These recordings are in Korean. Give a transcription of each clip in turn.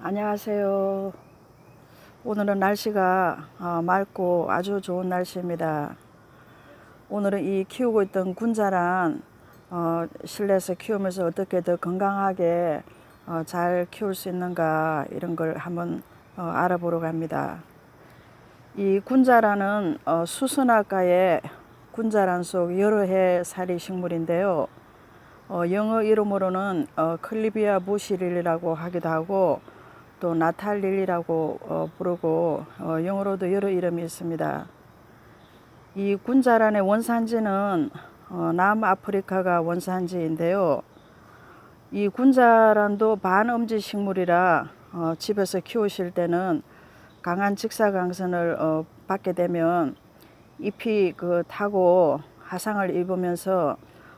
안녕하세요. 오늘은 날씨가 어, 맑고 아주 좋은 날씨입니다. 오늘은 이 키우고 있던 군자란 어, 실내에서 키우면서 어떻게 더 건강하게 어, 잘 키울 수 있는가 이런 걸 한번 어, 알아보러 갑니다. 이 군자란은 어, 수선화과의 군자란 속 여러 해 살이 식물인데요. 어, 영어 이름으로는 어, 클리비아 부시릴이라고 하기도 하고 또 나탈릴이라고 어, 부르고 어, 영어로도 여러 이름이 있습니다. 이 군자란의 원산지는 어, 남아프리카가 원산지인데요. 이 군자란도 반음지 식물이라 어, 집에서 키우실 때는 강한 직사광선을 어, 받게 되면 잎이 그 타고 화상을 입으면서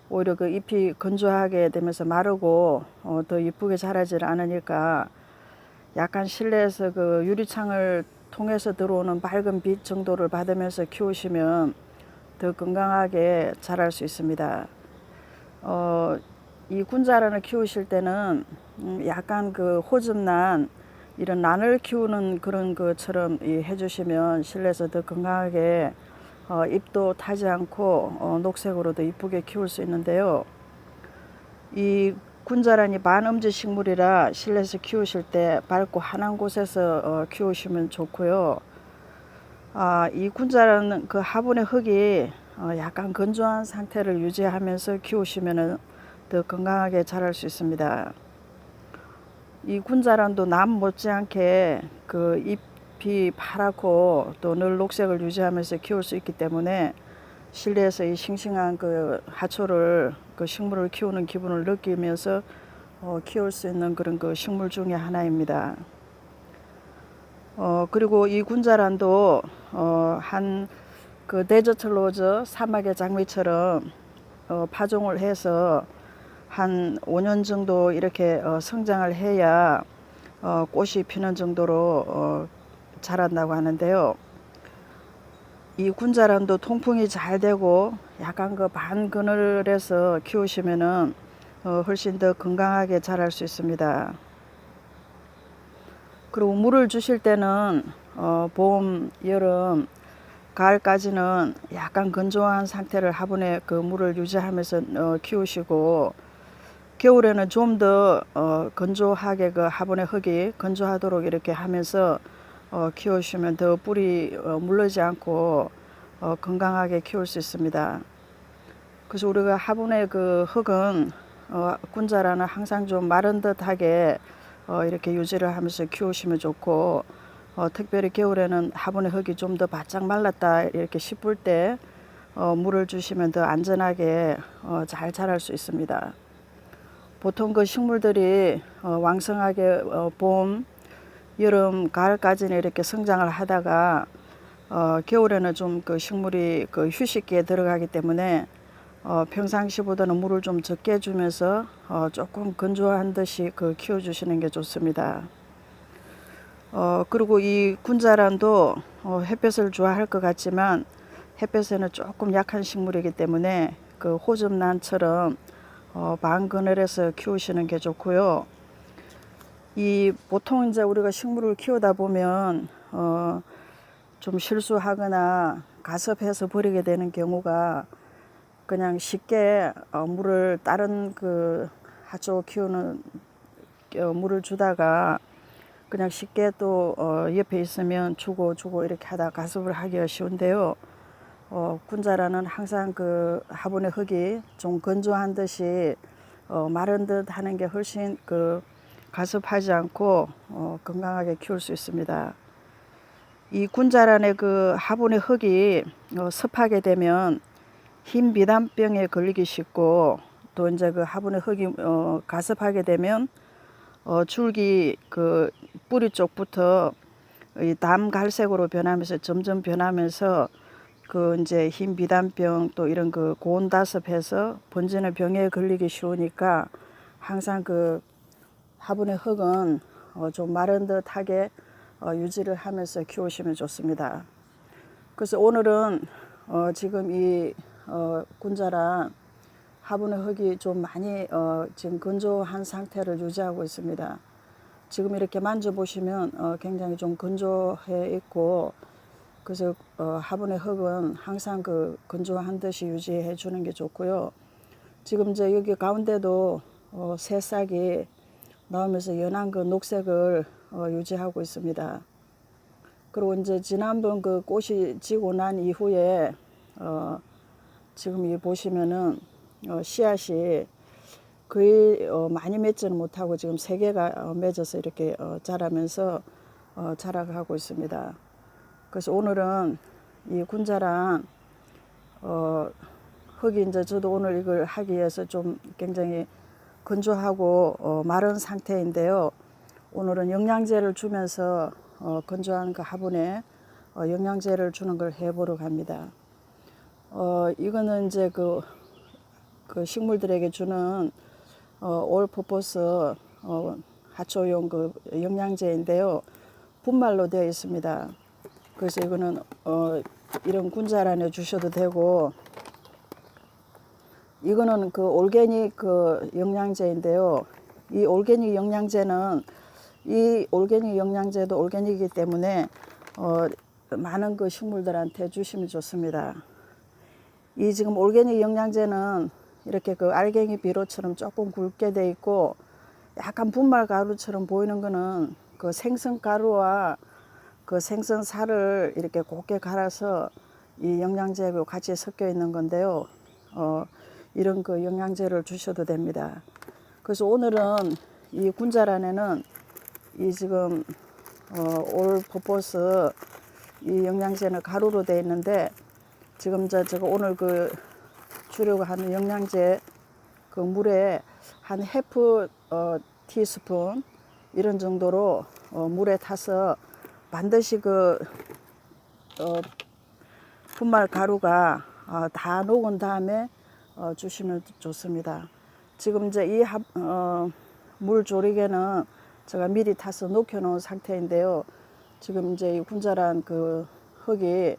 오히려 그 잎이 건조하게 되면서 마르고 어, 더 이쁘게 자라질 않으니까 약간 실내에서 그 유리창을 통해서 들어오는 밝은 빛 정도를 받으면서 키우시면 더 건강하게 자랄 수 있습니다. 어, 이 군자란을 키우실 때는 음, 약간 그 호접난 이런 난을 키우는 그런 것처럼 이 해주시면 실내에서 더 건강하게 어, 잎도 타지 않고 어, 녹색으로도 이쁘게 키울 수 있는데요. 이 군자란이 반음지 식물이라 실내에서 키우실 때 밝고 환한 곳에서 어, 키우시면 좋고요. 아, 이 군자란은 그 화분의 흙이 어, 약간 건조한 상태를 유지하면서 키우시면 더 건강하게 자랄 수 있습니다. 이 군자란도 남 못지않게 그 잎이 파랗고 또 늘 녹색을 유지하면서 키울 수 있기 때문에 실내에서 이 싱싱한 그 하초를 그 식물을 키우는 기분을 느끼면서 어, 키울 수 있는 그런 그 식물 중에 하나입니다. 어, 그리고 이 군자란도 어, 한그 데저트 로즈 사막의 장미처럼 어, 파종을 해서 한 5년 정도 이렇게 어, 성장을 해야 어, 꽃이 피는 정도로 어, 자란다고 하는데요. 이 군자란도 통풍이 잘 되고 약간 그 반 그늘에서 키우시면은 어, 훨씬 더 건강하게 자랄 수 있습니다. 그리고 물을 주실 때는 어, 봄, 여름, 가을까지는 약간 건조한 상태를 화분에 그 물을 유지하면서 어, 키우시고 겨울에는 좀더 어, 건조하게 그 화분의 흙이 건조하도록 이렇게 하면서 어, 키우시면 더 뿌리 어, 물르지 않고 어, 건강하게 키울 수 있습니다. 그래서 우리가 화분의 그 흙은 어, 군자라는 항상 좀 마른 듯하게 어, 이렇게 유지를 하면서 키우시면 좋고 어, 특별히 겨울에는 화분의 흙이 좀 더 바짝 말랐다 이렇게 싶을 때 어, 물을 주시면 더 안전하게 어, 잘 자랄 수 있습니다. 보통 그 식물들이 어, 왕성하게 어, 봄, 여름, 가을까지는 이렇게 성장을 하다가 어, 겨울에는 좀 그 식물이 그 휴식기에 들어가기 때문에 어, 평상시보다는 물을 좀 적게 주면서 어, 조금 건조한 듯이 그 키워주시는 게 좋습니다. 어, 그리고 이 군자란도 어, 햇볕을 좋아할 것 같지만 햇볕에는 조금 약한 식물이기 때문에 그 호접란처럼 어, 반 그늘에서 키우시는 게 좋고요. 이 보통 이제 우리가 식물을 키우다 보면 어, 좀 실수하거나 가섭해서 버리게 되는 경우가 그냥 쉽게 어, 물을 다른 그 하초 키우는 어, 물을 주다가 그냥 쉽게 또 어, 옆에 있으면 주고 주고 이렇게 하다 가습을 하기가 쉬운데요. 어, 군자라는 항상 그 화분의 흙이 좀 건조한 듯이 어, 마른 듯 하는 게 훨씬 그 가습하지 않고 어, 건강하게 키울 수 있습니다. 이 군자란의 그 화분의 흙이 어, 습하게 되면 흰 비단병에 걸리기 쉽고 또 이제 그 화분의 흙이 어, 가습하게 되면 어, 줄기 그 뿌리 쪽부터 이 담 갈색으로 변하면서 점점 변하면서 그 이제 흰 비단병 또 이런 그 고온다습해서 번지는 병에 걸리기 쉬우니까 항상 그 화분의 흙은 어, 좀 마른 듯하게 어, 유지를 하면서 키우시면 좋습니다. 그래서 오늘은 어, 지금 이 어, 군자란 화분의 흙이 좀 많이 어, 지금 건조한 상태를 유지하고 있습니다. 지금 이렇게 만져보시면 어, 굉장히 좀 건조해 있고 그래서 어, 화분의 흙은 항상 그 건조한 듯이 유지해 주는 게 좋고요. 지금 이제 여기 가운데도 어, 새싹이 나오면서 연한 그 녹색을 어, 유지하고 있습니다. 그리고 이제 지난번 그 꽃이 지고 난 이후에 어, 지금 이 보시면은 어, 씨앗이 거의 어, 많이 맺지는 못하고 지금 세 개가 어, 맺어서 이렇게 어, 자라면서 어, 자라가고 있습니다. 그래서 오늘은 이 군자랑 어, 흙이 이제 저도 오늘 이걸 하기 위해서 좀 굉장히 건조하고 어, 마른 상태인데요. 오늘은 영양제를 주면서 어, 건조한 그 화분에 어, 영양제를 주는 걸 해보러 갑니다. 어, 이거는 이제 그, 그 식물들에게 주는 어, 올포포스 어, 하초용 그 영양제인데요. 분말로 되어 있습니다. 그래서 이거는 어, 이런 군잘 안에 주셔도 되고 이거는 그 올게닉 그 영양제인데요. 이 올게닉 영양제는 이 올게닉 영양제도 올게닉이기 때문에 어, 많은 그 식물들한테 주시면 좋습니다. 이 지금 올게닉 영양제는 이렇게 그 알갱이 비료처럼 조금 굵게 돼 있고 약간 분말 가루처럼 보이는 거는 그 생선 가루와 그 생선 살을 이렇게 곱게 갈아서 이 영양제하고 같이 섞여 있는 건데요. 어, 이런 그 영양제를 주셔도 됩니다. 그래서 오늘은 이 군잘 안에는 이 지금 어, 올 포포스 이 영양제는 가루로 되어 있는데 지금 저 제가 오늘 그 주려고 하는 영양제 그 물에 한 해프 어, 티스푼 이런 정도로 어, 물에 타서 반드시 그 어, 분말 가루가 어, 다 녹은 다음에 어, 주시면 좋습니다. 지금 이제 이 하, 어, 물 조리개는 제가 미리 타서 녹여놓은 상태인데요. 지금 이제 이 군자란 그 흙이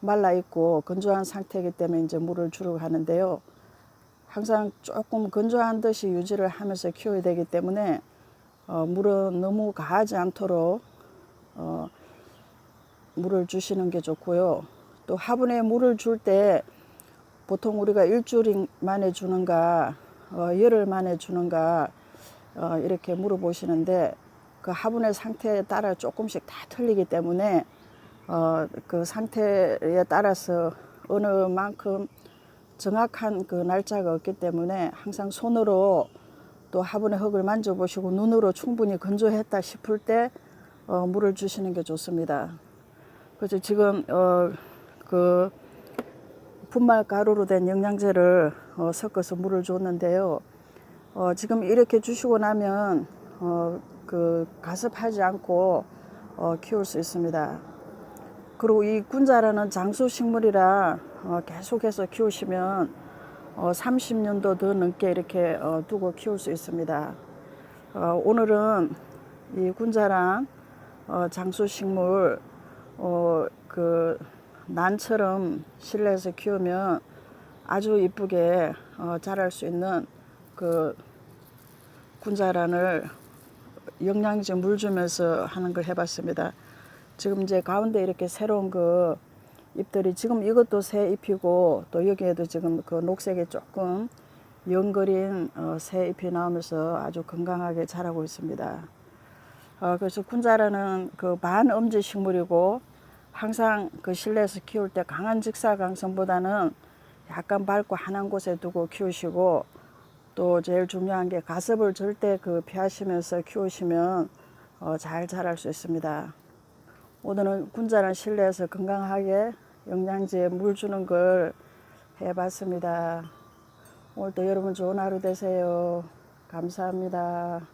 말라 있고 건조한 상태이기 때문에 이제 물을 주러 가는데요. 항상 조금 건조한 듯이 유지를 하면서 키워야 되기 때문에 어, 물은 너무 가하지 않도록 어, 물을 주시는 게 좋고요. 또 화분에 물을 줄 때 보통 우리가 일주일 만에 주는가 어, 열흘 만에 주는가 어, 이렇게 물어보시는데 그 화분의 상태에 따라 조금씩 다 틀리기 때문에 어, 그 상태에 따라서 어느 만큼 정확한 그 날짜가 없기 때문에 항상 손으로 또 화분의 흙을 만져보시고 눈으로 충분히 건조했다 싶을 때 어, 물을 주시는 게 좋습니다. 그래서 지금 어, 그 분말 가루로 된 영양제를 어, 섞어서 물을 줬는데요. 어, 지금 이렇게 주시고 나면 어, 그 가습하지 않고 어, 키울 수 있습니다. 그리고 이 군자라는 장수 식물이라 어, 계속해서 키우시면 어, 30년도 더 넘게 이렇게 어, 두고 키울 수 있습니다. 어, 오늘은 이 군자랑 어, 장수 식물 어, 그 난처럼 실내에서 키우면 아주 이쁘게 어, 자랄 수 있는 그 군자란을 영양제 물 주면서 하는 걸 해봤습니다. 지금 이제 가운데 이렇게 새로운 그 잎들이 지금 이것도 새 잎이고 또 여기에도 지금 그 녹색이 조금 연거린 어, 새 잎이 나오면서 아주 건강하게 자라고 있습니다. 어, 그래서 군자라는 그 반엄지 식물이고 항상 그 실내에서 키울 때 강한 직사광선보다는 약간 밝고 환한 곳에 두고 키우시고 또 제일 중요한 게 가습을 절대 그 피하시면서 키우시면 어, 잘 자랄 수 있습니다. 오늘은 군자란 실내에서 건강하게 영양제 물 주는 걸 해봤습니다. 오늘도 여러분 좋은 하루 되세요. 감사합니다.